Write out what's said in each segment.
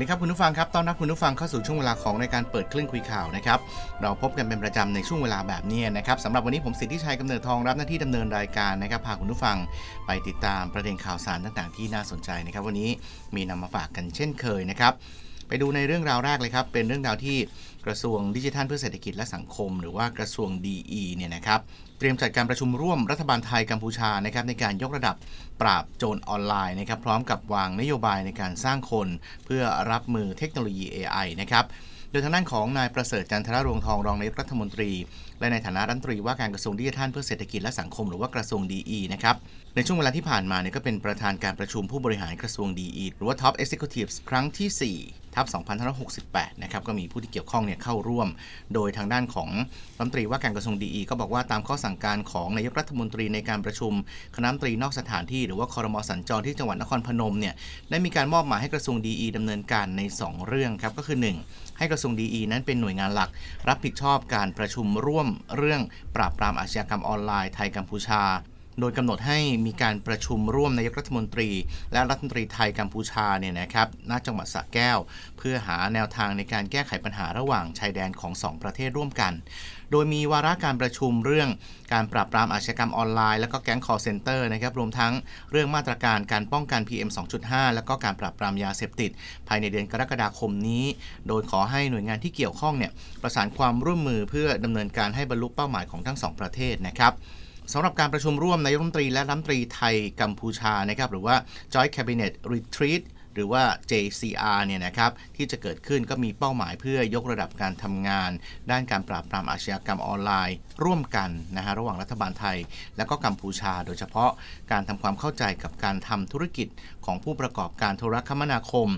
ดีครับคุณผู้ฟังครับต้อนรับคุณผู้ฟังเข้าสู่ช่วงเวลาของในการเปิดคลื่นคุยข่าวนะครับ เราพบกันเป็นประจำในช่วงเวลาแบบนี้นะครับสำหรับวันนี้ผมสิทธิชัยกำเนิดทองรับหน้าที่ดำเนินรายการนะครับพาคุณผู้ฟังไปติดตามประเด็นข่าวสารต่างๆ ที่น่าสนใจนะครับ วันนี้มีนำมาฝากกันเช่นเคยนะครับไปดูในเรื่องราวแรกเลยครับ เป็นเรื่องราวที่กระทรวงดิจิทัลเพื่อเศรษฐกิจและสังคม หรือว่ากระทรวง DE เนี่ยนะครับ เตรียมจัดการประชุมร่วมรัฐบาลไทยกัมพูชานะครับในการยกระดับปราบโจรออนไลน์นะครับพร้อมกับวางนโยบายในการสร้างคน เพื่อรับมือเทคโนโลยี AI นะครับโดยทางด้านของนายประเสริฐจันทรรวงทองรองนายกรัฐมนตรี และในฐานะรัฐมนตรีว่าการกระทรวงดิจิทัลเพื่อเศรษฐกิจและสังคมหรือว่ากระทรวง DE นะครับในช่วงเวลาที่ผ่านมาเนี่ยก็เป็นประธานการประชุมผู้บริหารกระทรวง DE หรือว่า Top Executives ครั้งที่ 4 ทับ2568 นะครับ ก็มีผู้ที่เกี่ยวข้องเนี่ยเข้าร่วม โดยทางด้านของรัฐมนตรีว่าการกระทรวง DE ก็บอกว่าตามข้อสั่งการของนายกรัฐมนตรีในการประชุมคณะรัฐมนตรีนอกสถานที่หรือว่าคอรมอสัญจรที่จังหวัดนครพนมเนี่ยได้มีการมอบหมายให้กระทรวง DE ดำเนินการใน 2 เรื่องครับก็คือ 1ให้กระทรวง DE นั้นเป็นหน่วยงานหลัก รับผิดชอบการประชุมร่วมเรื่องปราบปรามอาชญากรรมออนไลน์ไทยกัมพูชา โดยกำหนดให้มีการประชุมร่วมนายกรัฐมนตรี และรัฐมนตรีไทยกัมพูชาเนี่ยนะครับณจังหวัดสระแก้ว เพื่อหาแนวทางในการแก้ไขปัญหาระหว่างชายแดนของ 2 ประเทศร่วมกัน โดยมีวาระการประชุมเรื่องการปราบปรามอาชญากรรมออนไลน์แล้วก็แก๊ง call center นะครับรวมทั้งเรื่องมาตรการการป้องกัน PM 2.5 แล้วก็การปราบปรามยาเสพติด ภายในเดือนกรกฎาคมนี้ โดยขอให้หน่วยงานที่เกี่ยวข้องเนี่ยประสานความร่วมมือเพื่อดำเนินการให้บรรลุเป้าหมายของทั้งสองประเทศนะครับ สำหรับการประชุมร่วมนายกรัฐมนตรีและรัฐมนตรีไทยกัมพูชานะครับหรือว่า Joint Cabinet Retreat หรือว่า JCR เนี่ยนะครับที่จะเกิดขึ้นก็มีเป้าหมายเพื่อยกระดับการทำงาน ด้านการปราบปรามอาชญากรรมออนไลน์ ร่วมกันนะฮะระหว่างรัฐบาลไทย และก็กัมพูชา โดยเฉพาะการทำความเข้าใจกับการทำธุรกิจของผู้ประกอบการโทรคมนาคม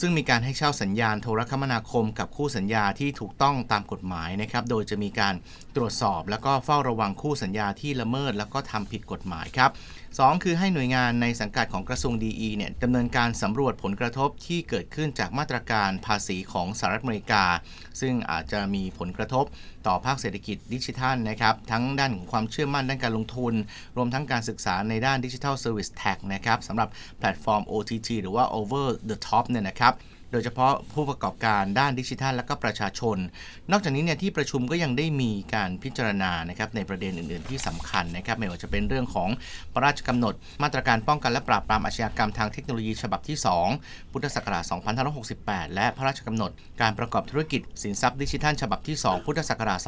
ซึ่งมีการให้เช่าสัญญาณโทรคมนาคมกับคู่สัญญาที่ถูกต้องตามกฎหมายนะครับ โดยจะมีการตรวจสอบแล้วก็เฝ้าระวังคู่สัญญาที่ละเมิด แล้วก็ทำผิดกฎหมายครับ 2 คือให้หน่วยงานในสังกัดของกระทรวงดีเนี่ยดำเนินการสำรวจผลกระทบที่เกิดขึ้นจากมาตรการภาษีของสหรัฐอเมริกา ซึ่งอาจจะมีผลกระทบต่อภาคเศรษฐกิจดิจิทัลนะครับ ทั้งด้านของความเชื่อมั่นด้านการลงทุน รวมทั้งการศึกษาในด้าน Digital Service Tax นะครับสำหรับแพลตฟอร์ม OTT หรือว่า Over the Top เนี่ยนะครับ โดยเฉพาะผู้ประกอบการด้านดิจิทัลและก็ประชาชน นอกจากนี้เนี่ยที่ประชุมก็ยังได้มีการพิจารณานะครับในประเด็นอื่น ๆ ที่สำคัญนะครับไม่ว่าจะเป็นเรื่องของพระราชกำหนด มาตรการป้องกันและปราบปรามอาชญากรรมทางเทคโนโลยีฉบับที่ 2 พุทธศักราช 2568 และพระราชกำหนด การประกอบธุรกิจสินทรัพย์ดิจิทัล ฉบับที่ 2 พุทธศักราช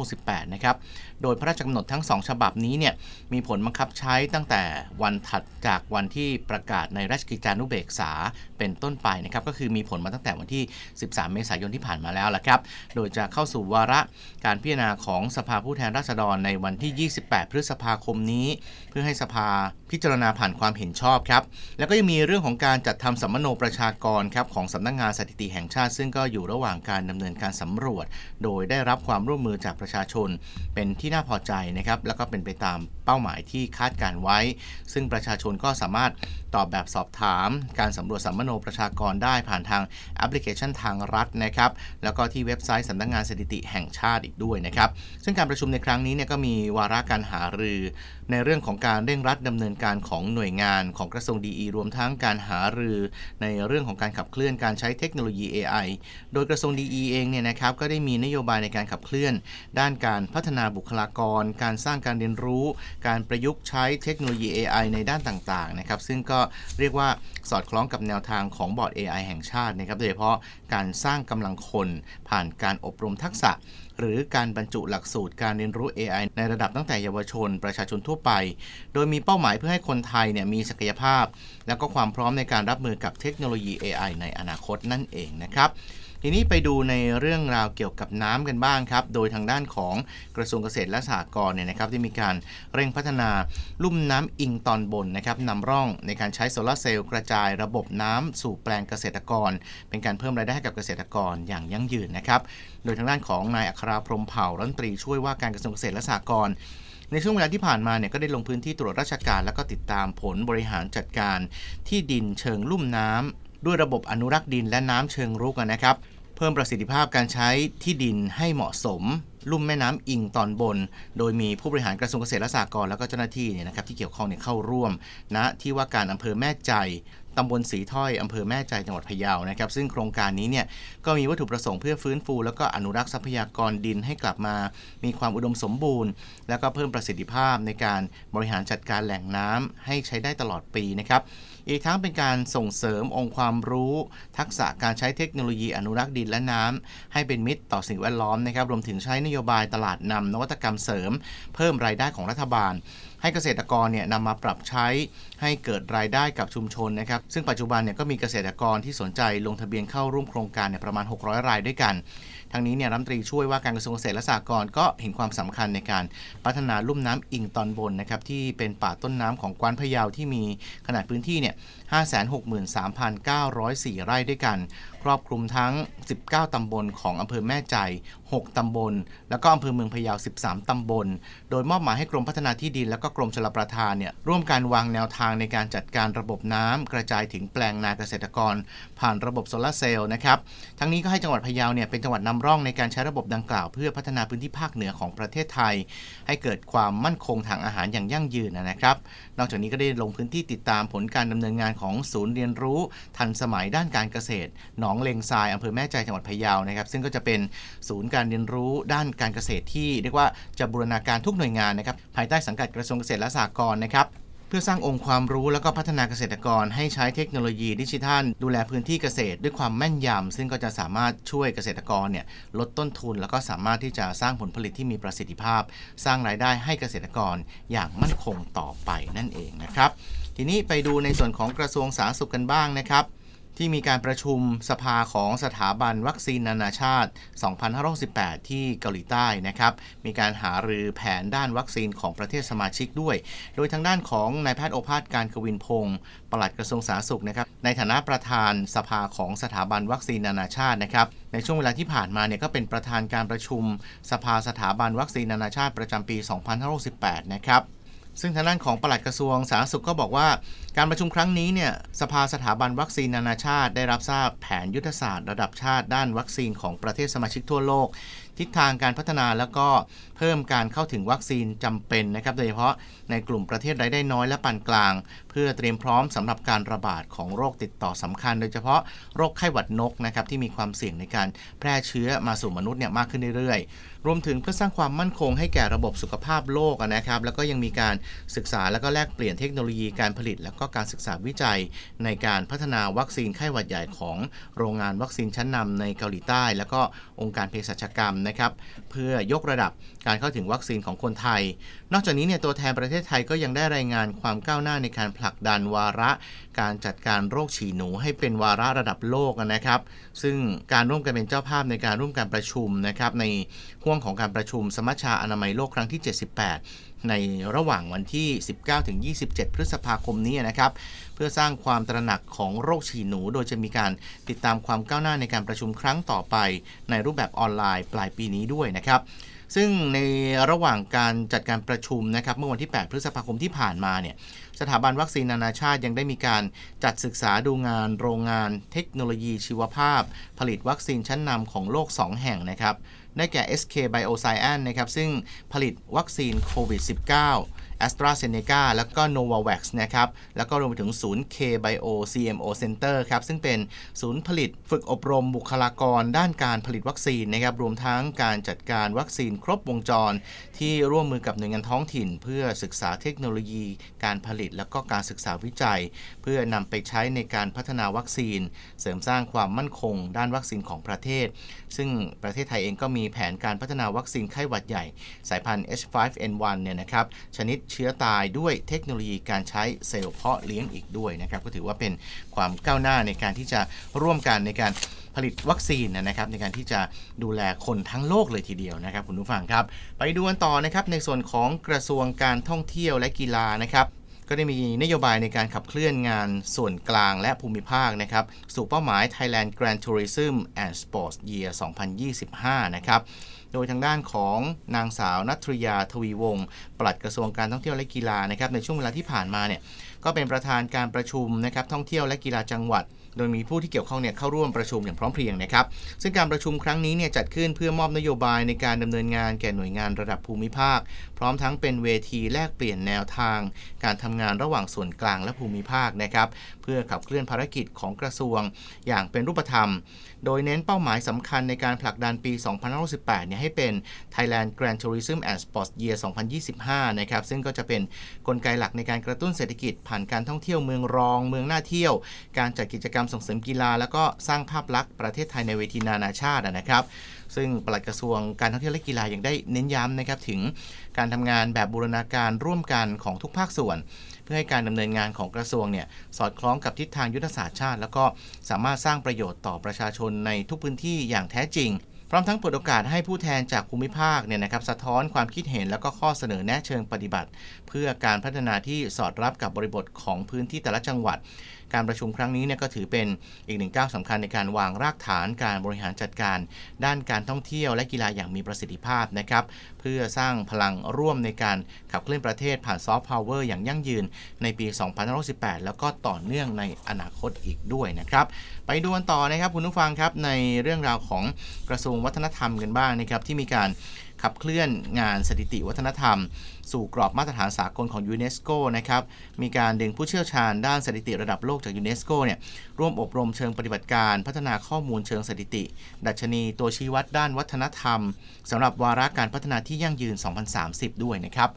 2568 นะครับโดยพระราชกำหนดทั้ง 2 ฉบับนี้เนี่ยมีผลบังคับใช้ตั้งแต่วันถัดจากวันที่ประกาศในราชกิจจานุเบกษาเป็นต้นไปนะครับก็คือมีผลมาตั้งแต่วันที่ 13 เมษายนที่ผ่านมาแล้วละครับ โดยจะเข้าสู่วาระการพิจารณาของสภาผู้แทนราษฎรในวันที่ 28 พฤษภาคมนี้ เพื่อให้สภาพิจารณาผ่านความเห็นชอบครับ แล้วก็ยังมีเรื่องของการจัดทำสัมมโนประชากรครับของสำนักงงานสถิติแห่งชาติ ซึ่งก็อยู่ระหว่างการดำเนินการสำรวจ โดยได้รับความร่วมมือจากประชาชน เป็นที่น่าพอใจนะครับแล้วก็เป็นไปตามเป้าหมายที่คาดการไว้ ซึ่งประชาชนก็สามารถตอบแบบสอบถาม การสำรวจสัมมโนประชากรได้ผ่านทางแอปพลิเคชันทางรัฐนะครับแล้วก็ที่เว็บไซต์สำนักงงานสถิติแห่งชาติอีกด้วยนะครับซึ่งการประชุมในครั้งนี้เนี่ยก็มีวาระการหารือ ในเรื่องของการเร่งรัดดำเนินการของหน่วยงานของกระทรวงดีรวมทั้งการหารือในเรื่องของการขับเคลื่อนการใช้เทคโนโลยี AI โดยกระทรวงดีเองเนี่ยนะครับก็ได้มีนโยบายในการขับเคลื่อน ด้านการพัฒนาบุคลากร การสร้างการเรียนรู้ การประยุกต์ใช้เทคโนโลยี AI ในด้านต่างๆนะครับซึ่งก็เรียกว่าสอดคล้องกับแนวทางของบอร์ด AI แห่งชาตินะครับโดยเฉพาะการสร้างกำลังคนผ่านการอบรมทักษะ หรือการบรรจุหลักสูตรการเรียนรู้ AI ในระดับตั้งแต่เยาวชน ประชาชนทั่วไป โดยมีเป้าหมายเพื่อให้คนไทยเนี่ยมีศักยภาพ และก็ความพร้อมในการรับมือกับเทคโนโลยี AI ในอนาคตนั่นเองนะครับ ทีนี้ไปดูในเรื่องราวเกี่ยวกับน้ำกันบ้างครับ โดยทางด้านของกระทรวงเกษตรและสหกรณ์เนี่ยนะครับได้มีการเร่งพัฒนาลุ่มน้ำอิงตอนบนนะครับนำร่องในการใช้โซลาร์เซลล์กระจายระบบน้ำสู่แปลงเกษตรกร เป็นการเพิ่มรายได้ให้กับเกษตรกรอย่างยั่งยืนนะครับ โดยทางด้านของนายอัคราพรมเผ่ารัฐมนตรีช่วยว่าการกระทรวงเกษตรและสหกรณ์ในช่วงเวลาที่ผ่านมาเนี่ยก็ได้ลงพื้นที่ตรวจราชการ แล้วก็ติดตามผลบริหารจัดการที่ดินเชิงลุ่มน้ำ ด้วยระบบอนุรักษ์ดินและน้ำเชิงรุกนะครับ เพิ่มประสิทธิภาพการใช้ที่ดินให้เหมาะสม ลุ่มแม่น้ำอิงตอนบน โดยมีผู้บริหารกระทรวงเกษตรและสหกรณ์แล้วก็เจ้าหน้าที่เนี่ยนะครับที่เกี่ยวข้องเนี่ยเข้าร่วมณนะที่ว่าการอำเภอแม่ใจตำบลสีถ้อยอำเภอแม่ใจจังหวัดพะเยานะครับ ซึ่งโครงการนี้เนี่ยก็มีวัตถุประสงค์เพื่อฟื้นฟู แล้วก็อนุรักษ์ทรัพยากรดินให้กลับมา มีความอุดมสมบูรณ์ แล้วก็เพิ่มประสิทธิภาพในการบริหารจัดการแหล่งน้ำให้ใช้ได้ตลอดปีนะครับ อีกทั้งเป็นการส่งเสริมองค์ความรู้ ทักษะการใช้เทคโนโลยีอนุรักษ์ดินและน้ำให้เป็นมิตรต่อสิ่งแวดล้อมนะครับรวมถึงใช้นโยบายตลาดนำนวัตกรรมเสริม เพิ่มรายได้ของรัฐบาล ให้เกษตรกรเนี่ยนำมาปรับใช้ให้เกิดรายได้กับชุมชนนะครับ ซึ่งปัจจุบันเนี่ยก็มีเกษตรกรที่สนใจลงทะเบียนเข้าร่วมโครงการเนี่ยประมาณ 600 รายด้วยกันทั้งนี้เนี่ยรัฐมนตรีช่วยว่าการกระทรวงเกษตรและสหกรณ์ก็เห็นความสำคัญในการพัฒนาลุ่มน้ำอิงตอนบนนะครับที่เป็นป่าต้นน้ำของกวานพะเยาที่มีขนาดพื้นที่เนี่ย563,904 ไร่ด้วยกันครอบคลุมทั้ง 19 ตำบลของอำเภอแม่ใจ 6 ตำบล แล้วก็อำเภอเมืองพะเยา 13 ตำบล โดยมอบหมายให้กรมพัฒนาที่ดิน และก็กรมชลประทานเนี่ยร่วมการวางแนวทางในการจัดการระบบน้ำกระจายถึงแปลงนาเกษตรกร ผ่านระบบโซลาร์เซลล์นะครับทั้งนี้ก็ให้จังหวัดพะเยาเนี่ยเป็นจังหวัดนำร่องในการใช้ระบบดังกล่าว เพื่อพัฒนาพื้นที่ภาคเหนือของประเทศไทย ให้เกิดความมั่นคงทางอาหารอย่างยั่งยืนนะครับ นอกจากนี้ก็ได้ลงพื้นที่ติดตามผลการดำเนินงานของศูนย์เรียนรู้ ทันสมัยด้านการเกษตรนองเลงทรายอำเภอแม่ใจจังหวัดพะเยานะครับ ซึ่งก็จะเป็นศูนย์การเรียนรู้ด้านการเกษตรที่เรียกว่าจะบูรณาการทุกหน่วยงานนะครับภายใต้สังกัดกระทรวงเกษตรและสหกรณ์นะครับเพื่อสร้างองค์ความรู้แล้วก็พัฒนาเกษตรกรให้ใช้เทคโนโลยีดิจิทัล ดูแลพื้นที่เกษตรด้วยความแม่นยำซึ่งก็จะสามารถช่วยเกษตรกรเนี่ยลดต้นทุน แล้วก็สามารถที่จะสร้างผลผลิตที่มีประสิทธิภาพ สร้างรายได้ให้เกษตรกรอย่างมั่นคงต่อไปนั่นเองนะครับ ทีนี้ไปดูในส่วนของกระทรวงสาธารณสุขกันบ้างนะครับ ที่มีการประชุมสภาของสถาบันวัคซีนนานาชาติ 2568ที่เกาหลีใต้นะครับ มีการหารือแผนด้านวัคซีนของประเทศสมาชิกด้วย โดยทางด้านของนายแพทย์โอภาสการกวินพงศ์ปลัดกระทรวงสาธารณสุขนะครับ ในฐานะประธานสภาของสถาบันวัคซีนนานาชาตินะครับ ในช่วงเวลาที่ผ่านมาเนี่ยก็เป็นประธานการประชุม สภาสถาบันวัคซีนนานาชาติประจำปี 2568นะครับ ซึ่งทางด้านของปลัดกระทรวงสาธารณสุขก็บอกว่า การประชุมครั้งนี้เนี่ยสภาสถาบันวัคซีนนานาชาติได้รับทราบแผนยุทธศาสตร์ระดับชาติด้านวัคซีนของประเทศสมาชิกทั่วโลก ทิศทางการพัฒนาแล้วก็เพิ่มการเข้าถึงวัคซีนจำเป็นนะครับโดยเฉพาะในกลุ่มประเทศรายได้น้อยและปานกลาง พื่อเตรียมพร้อมสำหรับการระบาดของโรคติดต่อสำคัญ โดยเฉพาะโรคไข้หวัดนกนะครับที่มีความเสี่ยงในการแพร่เชื้อมาสู่มนุษย์เนี่ยมากขึ้นเรื่อยๆ รวมถึงเพื่อสร้างความมั่นคงให้แก่ระบบสุขภาพโลกนะครับแล้วก็ยังมีการศึกษาแล้วก็แลกเปลี่ยนเทคโนโลยีการผลิต แล้วก็การศึกษาวิจัย ในการพัฒนาวัคซีนไข้หวัดใหญ่ของโรงงานวัคซีนชั้นนำในเกาหลีใต้ แล้วก็องค์การเภสัชกรรมนะครับเพื่อยกระดับการเข้าถึงวัคซีนของคนไทยนอกจากนี้เนี่ยตัวแทนประเทศไทยก็ยังได้รายงานความก้าวหน้าในการผลักดันวาระ การจัดการโรคฉี่หนูให้เป็นวาระระดับโลกนะครับ ซึ่งการร่วมกันเป็นเจ้าภาพในการร่วมการประชุมนะครับในห่วงของการประชุมสมัชชาอนามัยโลกครั้งที่ 78ในระหว่างวันที่ 19-27 พฤษภาคมนี้นะครับ เพื่อสร้างความตระหนักของโรคฉี่หนู โดยจะมีการติดตามความก้าวหน้าในการประชุมครั้งต่อไป ในรูปแบบออนไลน์ปลายปีนี้ด้วยนะครับ ซึ่งในระหว่างการจัดการประชุมนะครับเมื่อวันที่ 8 พฤษภาคมที่ผ่านมาเนี่ยสถาบันวัคซีนนานาชาติยังได้มีการจัดศึกษาดูงานโรงงานเทคโนโลยีชีวภาพ ผลิตวัคซีนชั้นนำของโลก 2 แห่งนะครับได้แก่ SK Bioscience นะครับซึ่งผลิตวัคซีนโควิด -19 a s t r a z เซ e c a แล้วก็ Novavax นะครับ แล้วก็รวมไปถึงศูนย์ K Bio CMO Center ครับ ซึ่งเป็นศูนย์ผลิตฝึกอบรมบุคลากรด้านการผลิตวัคซีนนะครับ รวมทั้งการจัดการวัคซีนครบวงจร ที่ร่วมมือกับหน่วยงานท้องถิ่น เพื่อศึกษาเทคโนโลยี การผลิตแล้วก็การศึกษาวิจัย เพื่อนำไปใช้ในการพัฒนาวัคซีน เสริมสร้างความมั่นคง ด้านวัคซีนของประเทศ ซึ่งประเทศไทยเองก็มีแผนการพัฒนาวัคซีนไข้หวัดใหญ่ สายพันธุ์ H5N1 เนี่ยนะครับชนิดเชื้อตายด้วยเทคโนโลยีการใช้เซลล์เพาะเลี้ยงอีกด้วยนะครับก็ถือว่าเป็นความก้าวหน้าในการที่จะร่วมกันในการผลิตวัคซีนนะครับในการที่จะดูแลคนทั้งโลกเลยทีเดียวนะครับคุณผู้ฟังครับ ไปดูกันต่อนะครับในส่วนของกระทรวงการท่องเที่ยวและกีฬานะครับก็ได้มีนโยบายในการขับเคลื่อนงานส่วนกลางและภูมิภาคนะครับ สู่เป้าหมาย Thailand Grand Tourism and Sports Year 2025 นะครับ โดยทางด้านของนางสาวนัทริยาทวีวงศ์ปลัดกระทรวงการท่องเที่ยวและกีฬานะครับในช่วงเวลาที่ผ่านมาเนี่ยก็เป็นประธานการประชุมนะครับท่องเที่ยวและกีฬาจังหวัด โดยมีผู้ที่เกี่ยวข้องเนี่ยเข้าร่วมประชุมอย่างพร้อมเพรียงนะครับ ซึ่งการประชุมครั้งนี้เนี่ยจัดขึ้นเพื่อมอบนโยบายในการดำเนินงานแก่หน่วยงานระดับภูมิภาค พร้อมทั้งเป็นเวทีแลกเปลี่ยนแนวทาง การทำงานระหว่างส่วนกลางและภูมิภาคนะครับเพื่อขับเคลื่อนภารกิจของกระทรวง อย่างเป็นรูปธรรม โดยเน้นเป้าหมายสำคัญในการผลักดันปี2568เนี่ยให้เป็น Thailand Grand Tourism and Sports Year 2025 นะครับซึ่งก็จะเป็นกลไกหลักในการกระตุ้นเศรษฐกิจผ่านการท่องเที่ยวเมืองรอง เมืองน่าเที่ยว การจัดกิจกรรมส่งเสริมกีฬา แล้วก็สร้างภาพลักษณ์ประเทศไทยในเวทีนานาชาตินะครับ ซึ่งปลัดกระทรวงการท่องเที่ยวและกีฬายังได้เน้นย้ำนะครับถึงการทำงานแบบบูรณาการร่วมกันของทุกภาคส่วน เพื่อให้การดำเนินงานของกระทรวงเนี่ยสอดคล้องกับทิศทางยุทธศาสตร์ชาติ แล้วก็สามารถสร้างประโยชน์ต่อประชาชนในทุกพื้นที่อย่างแท้จริงพร้อมทั้งเปิดโอกาสให้ผู้แทนจากภูมิภาคเนี่ยนะครับสะท้อนความคิดเห็นแล้วก็ข้อเสนอแนะเชิงปฏิบัติ เพื่อการพัฒนาที่สอดรับกับบริบทของพื้นที่แต่ละจังหวัด การประชุมครั้งนี้เนี่ยก็ถือเป็นอีกหนึ่งก้าวสำคัญในการวางรากฐานการบริหารจัดการ ด้านการท่องเที่ยวและกีฬาอย่างมีประสิทธิภาพนะครับเพื่อสร้างพลังร่วมในการขับเคลื่อนประเทศผ่านซอฟต์พาวเวอร์อย่างยั่งยืนในปี2518 แล้วก็ต่อเนื่องในอนาคตอีกด้วยนะครับ ไปดูกันต่อนะครับคุณผู้ฟังครับในเรื่องราวของกระทรวงวัฒนธรรมกันบ้างนะครับที่มีการ ขับเคลื่อนงานสถิติวัฒนธรรม สู่กรอบมาตรฐานสากลของยูเนสโกนะครับมีการดึงผู้เชี่ยวชาญด้านสถิติระดับโลกจากยูเนสโกเนี่ยร่วมอบรมเชิงปฏิบัติการพัฒนาข้อมูลเชิงสถิติ ดัชนีตัวชี้วัดด้านวัฒนธรรมสำหรับวาระการพัฒนาที่ยั่งยืน 2030 ด้วยนะครับ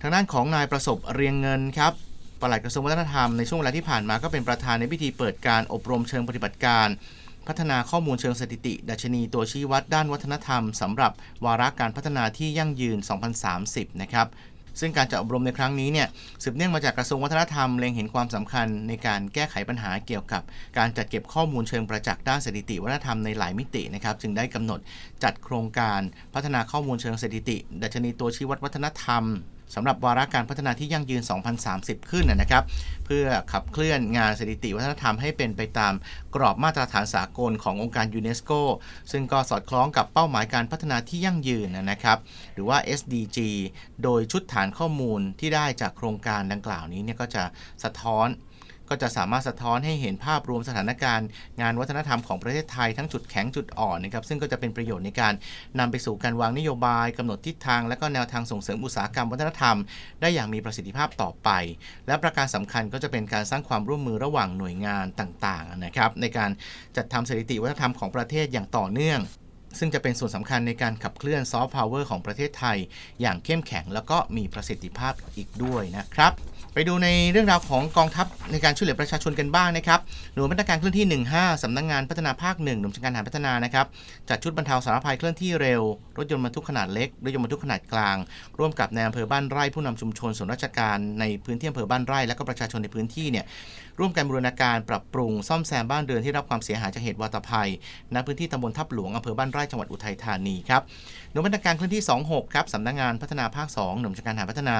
ทางด้านของนายประสบเรียงเงินครับปลัดกระทรวงวัฒนธรรมในช่วงเวลาที่ผ่านมาก็เป็นประธานในพิธีเปิดการอบรมเชิงปฏิบัติการ พัฒนาข้อมูลเชิงสถิติ ดัชนีตัวชี้วัดด้านวัฒนธรรมสำหรับวาระการพัฒนาที่ยั่งยืน 2030 นะครับซึ่งการจัดอบรมในครั้งนี้เนี่ยสืบเนื่องมาจากกระทรวงวัฒนธรรมเล็งเห็นความสำคัญในการแก้ไขปัญหาเกี่ยวกับ การจัดเก็บข้อมูลเชิงประจักษ์ด้านสถิติวัฒนธรรมในหลายมิตินะครับจึงได้กำหนดจัดโครงการพัฒนาข้อมูลเชิงสถิติ ดัชนีตัวชี้วัดวัฒนธรรม สำหรับวาระการพัฒนาที่ยั่งยืน 2030 ขึ้นนะครับ เพื่อขับเคลื่อนงานสถิติวัฒนธรรมให้เป็นไปตามกรอบมาตรฐานสากลขององค์การยูเนสโก ซึ่งก็สอดคล้องกับเป้าหมายการพัฒนาที่ยั่งยืนนะครับ หรือว่า SDG โดยชุดฐานข้อมูลที่ได้จากโครงการดังกล่าวนี้เนี่ยก็จะสะท้อน ก็จะสามารถสะท้อนให้เห็นภาพรวมสถานการณ์ งานวัฒนธรรมของประเทศไทยทั้งจุดแข็งจุดอ่อนนะครับซึ่งก็จะเป็นประโยชน์ในการนำไปสู่การวางนโยบายกำหนดทิศทาง และก็แนวทางส่งเสริมอุตสาหกรรมวัฒนธรรม ได้อย่างมีประสิทธิภาพต่อไป และประการสำคัญก็จะเป็นการสร้างความร่วมมือระหว่างหน่วยงานต่างๆนะครับในการจัดทำสถิติวัฒนธรรมของประเทศอย่างต่อเนื่องซึ่งจะเป็นส่วนสำคัญในการขับเคลื่อนซอฟต์พาวเวอร์ของประเทศไทย อย่างเข้มแข็งแล้วก็มีประสิทธิภาพอีกด้วยนะครับ ไปดูในเรื่องราวของกองทัพในการช่วยเหลือประชาชนกันบ้างนะครับ หน่วยพัฒนาการเคลื่อนที่ 15สำนักงงานพัฒนาภาค 1 หน่วยชการทหารพัฒนานะครับจัดชุดบรรเทาสาธารณภัยเคลื่อนที่เร็ว รถยนต์บรรทุกขนาดเล็ก รถยนต์บรรทุกขนาดกลาง ร่วมกับในอำเภอบ้านไร่ผู้นำชุมชนส่วนราชการในพื้นที่อำเภอบ้านไร่และก็ประชาชนในพื้นที่เนี่ย ร่วมกันบูรณาการปรับปรุงซ่อมแซมบ้านเรือนที่รับความเสียหายจากเหตุวาตภัยณพื้นที่ตำบลทับหลวงอำเภอบ้านไร่จังหวัดอุทัยธานีครับหน่วยมาตรการเคลื่อนที่ 26 ครับสำนักงานพัฒนาภาค 2 หน่วยบัญชาการหาพัฒนา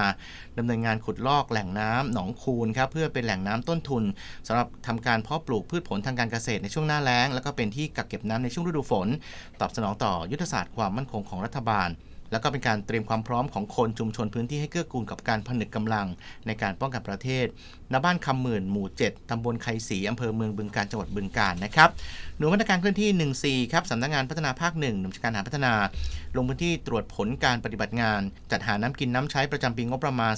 ดำเนินงานขุดลอกแหล่งน้ำหนองคูนครับเพื่อเป็นแหล่งน้ำต้นทุนสำหรับทำการเพาะปลูกพืชผลทางการเกษตรในช่วงหน้าแล้ง แล้วก็เป็นที่กักเก็บน้ำในช่วงฤดูฝน ตอบสนองต่อยุทธศาสตร์ความมั่นคงของรัฐบาลแล้วก็เป็นการเตรียมความพร้อมของคนชุมชนพื้นที่ให้เกื้อกูลกับการผนึกกำลังในการป้องกันประเทศ ณบ้านคำหมื่นหมู่ 7 ตำบลไคศรีอำเภอเมืองบึงกาฬจังหวัดบึงกาฬนะครับ หน่วยมาตรการเคลื่อนที่ 14 ครับสำนักงานพัฒนาภาค 1หน่วยบัญชาการหาพัฒนา ลงพื้นที่ตรวจผลการปฏิบัติงาน จัดหาน้ำกินน้ำใช้ประจำปีงบประมาณ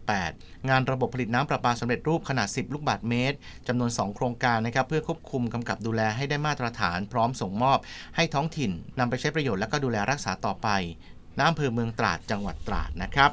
2568 งานระบบผลิตน้ำประปาสำเร็จรูปขนาด 10 ลูกบาศก์เมตรจำนวน 2 โครงการนะครับ เพื่อควบคุมกำกับดูแลให้ได้มาตรฐาน พร้อมส่งมอบ ให้ท้องถิ่นนำไปใช้ประโยชน์และก็ดูแลรักษาต่อไปณอำเภอเมืองตราดจังหวัดตราดนะครับ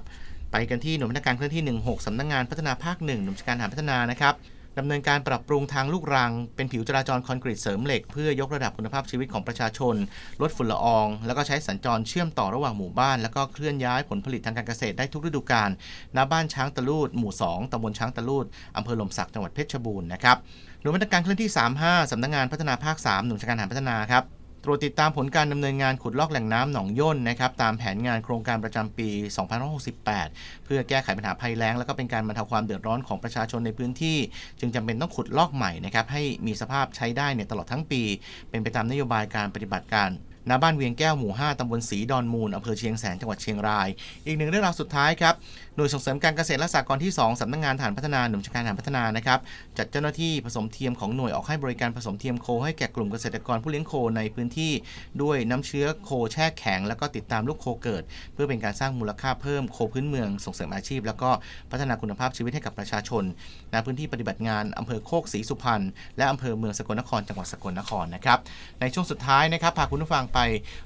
ไปกันที่หน่วยมาตรการเคลื่อนที่ 16สำนักงานพัฒนาภาค 1 หน่วยบัญชาการหาพัฒนานะครับดำเนินการปรับปรุงทางลูกรัง เป็นผิวจราจรคอนกรีตเสริมเหล็ก เพื่อยกระดับคุณภาพชีวิตของประชาชน ลดฝุ่นละออง แล้วก็ใช้สัญจรเชื่อมต่อระหว่างหมู่บ้าน แล้วก็เคลื่อนย้ายผลผลิตทางการเกษตรได้ทุกฤดูกาลณบ้านช้างตะลูด หมู่ 2ตำบลช้างตะลูดอำเภอหล่มสักจังหวัดเพชรบูรณ์นะครับหน่วยมาตรการเคลื่อนที่ 35สำนักงานพัฒนาภาค 3 หน่วยการหาพัฒนาครับ รวจติดตามผลการดำเนินงานขุดลอกแหล่งน้ำหนองย่นนะครับตามแผนงานโครงการประจำปี 2568 เพื่อแก้ไขปัญหาภัยแล้ง และก็เป็นการบรรเทาความเดือดร้อนของประชาชนในพื้นที่ จึงจำเป็นต้องขุดลอกใหม่นะครับให้มีสภาพใช้ได้เนี่ยตลอดทั้งปี เป็นไปตามนโยบายการปฏิบัติการ ณบ้านเวียงแก้วหมู่ 5 ตำบลศรีดอนมูลอำเภอเชียงแสนจังหวัดเชียงราย อีกหนึ่งเรื่องราวสุดท้ายครับ หน่วยส่งเสริมการเกษตรและสหกรณ์ที่ 2 สำนักงานฐานพัฒนาหนุ่มชการฐานพัฒนานะครับ จัดเจ้าหน้าที่ผสมเทียมของหน่วยออกให้บริการผสมเทียมโคให้แก่กลุ่มเกษตรกรผู้เลี้ยงโคในพื้นที่ ด้วยน้ำเชื้อโคแช่แข็ง แล้วก็ติดตามลูกโคเกิด เพื่อเป็นการสร้างมูลค่าเพิ่มโคพื้นเมืองส่งเสริมอาชีพ แล้วก็พัฒนาคุณภาพชีวิตให้กับประชาชนณพื้นที่ปฏิบัติงานอำเภอโคกศรีสุพรรณและอำเภอเมืองสกลนครจังหวัดสกลนครนะครับในช่วงสุดท้ายนะครับพาคุณผู้ฟังไป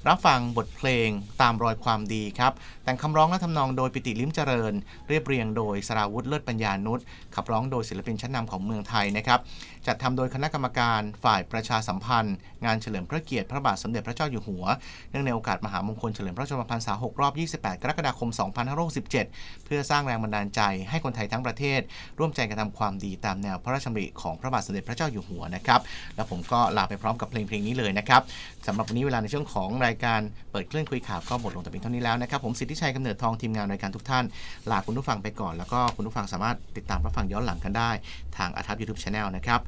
รับฟังบทเพลงตามรอยความดีครับ แต่งคำร้องและทำนองโดยปิติลิ้มเจริญ เรียบเรียงโดยสราวุธเลิศปัญญานุชขับร้องโดยศิลปินชั้นนำของเมืองไทยนะครับ จัดทำโดยคณะกรรมการฝ่ายประชาสัมพันธ์ งานเฉลิมพระเกียรติพระบาทสมเด็จพระเจ้าอยู่หัว เนื่องในโอกาสมหามงคลเฉลิมพระชนมพรรษา 6 รอบ 28 กรกฎาคม 2567 เพื่อสร้างแรงบันดาลใจให้คนไทยทั้งประเทศ ร่วมใจกันทำความดีตามแนวพระราชดำริของพระบาทสมเด็จพระเจ้าอยู่หัวนะครับ แล้วผมก็ลาไปพร้อมกับเพลงเพลงนี้เลยนะครับสำหรับวันนี้เวลาในช่วงของรายการเปิดเครื่องคุยข่าวก็หมดลงแต่เพียงเท่านี้แล้วนะครับผมสิทธิชัยกำเนิดทองทีมงานรายการทุกท่านลาคุณผู้ฟังไปก่อน แล้วก็คุณผู้ฟังสามารถติดตามรับฟังย้อนหลังกันได้ ทางอาทับยูทูบช anel นะครับ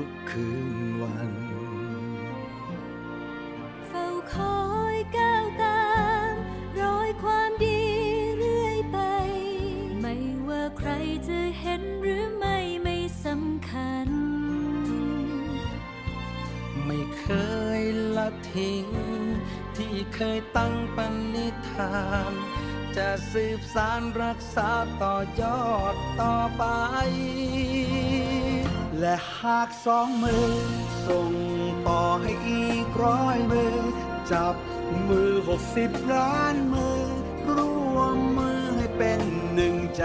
ทุกคืนวัน เฝ้าคอยก้าวตามรอยความดีเรื่อยไป ไม่ว่าใครจะเห็นหรือไม่ไม่สำคัญ ไม่เคยละทิ้ง ที่เคยตั้งปณิธาน จะสืบสารรักษาต่อยอดต่อไปและหากสองมือ ส่งต่อให้อีกร้อยมือ จับมือหกสิบล้านมือ ร่วมมือให้เป็นหนึ่งใจ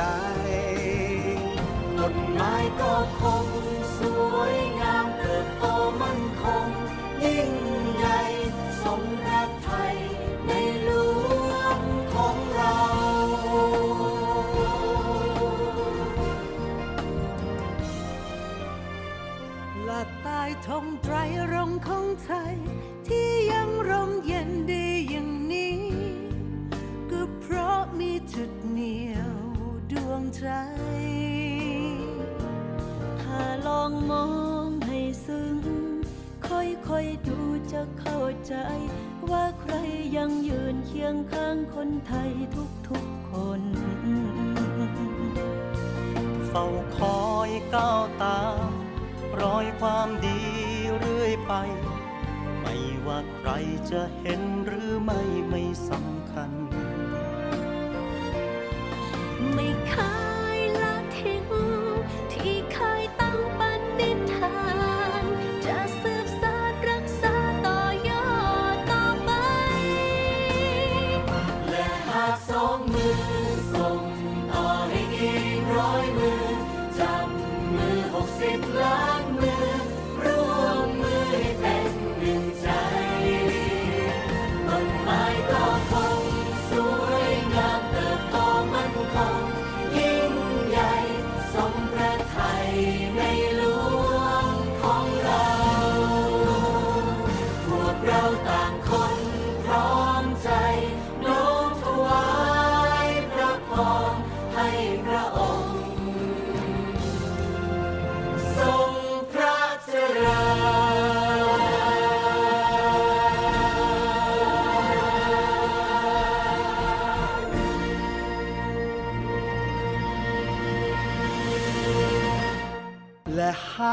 ต้นไม้ก็คง ค่อยดูจะเข้าใจ ว่าใครยังยืนเคียงข้างคนไทยทุกๆคน เฝ้าคอยก้าวตามรอยความดีเรื่อยไป ไม่ว่าใครจะเห็นหรือไม่ไม่สำคัญ ไม่เคย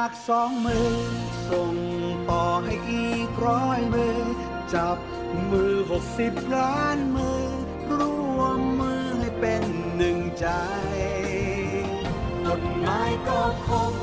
ากสองมือ ส่งต่อให้อีกร้อยมือ จับมือหกสิบล้านมือรวมมือให้เป็นหนึ่งใจกฎหมายก็คง